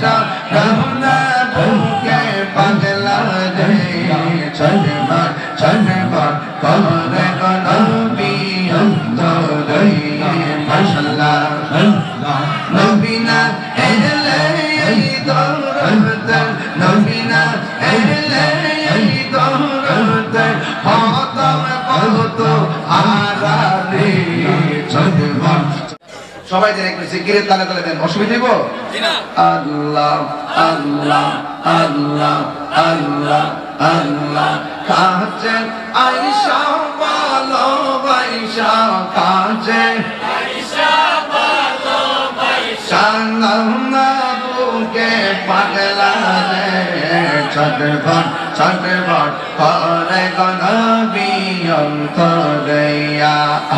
বাইসা রহনা বুকে পাগলা সবাই যেন একটু জিকিরের তালে তালে দেন। অসুবিধা দেব আল্লাহ আল্লাহ আল্লাহ আল্লাহ আল্লাহ। কাছে আইসা ভালো বাইসা কাছে সালাম বুকে পাগলা রে, ছটফট করে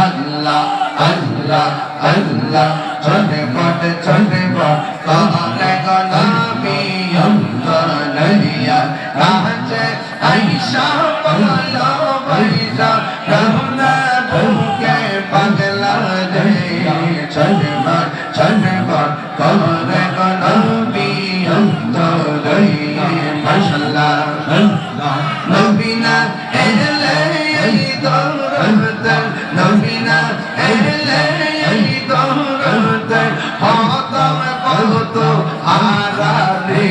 আল্লাহ আল্লাহ। আল্লাহ ছটফট ছটফট করে গনবি অন্তরয়া কাছে আইসা ভালো বাইসা রহনা বুকে পাগলা রে ছটফট ছটফট করে গনবি অন্তরয়া মাশাআল্লাহ এই দরদ নবীনা এলে এই দরদ হতম কত আরারে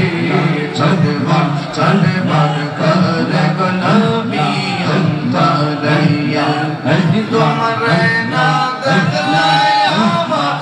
চলবার চলবার করে গনবি অন্তরয়া তোমার না দেখলে আমার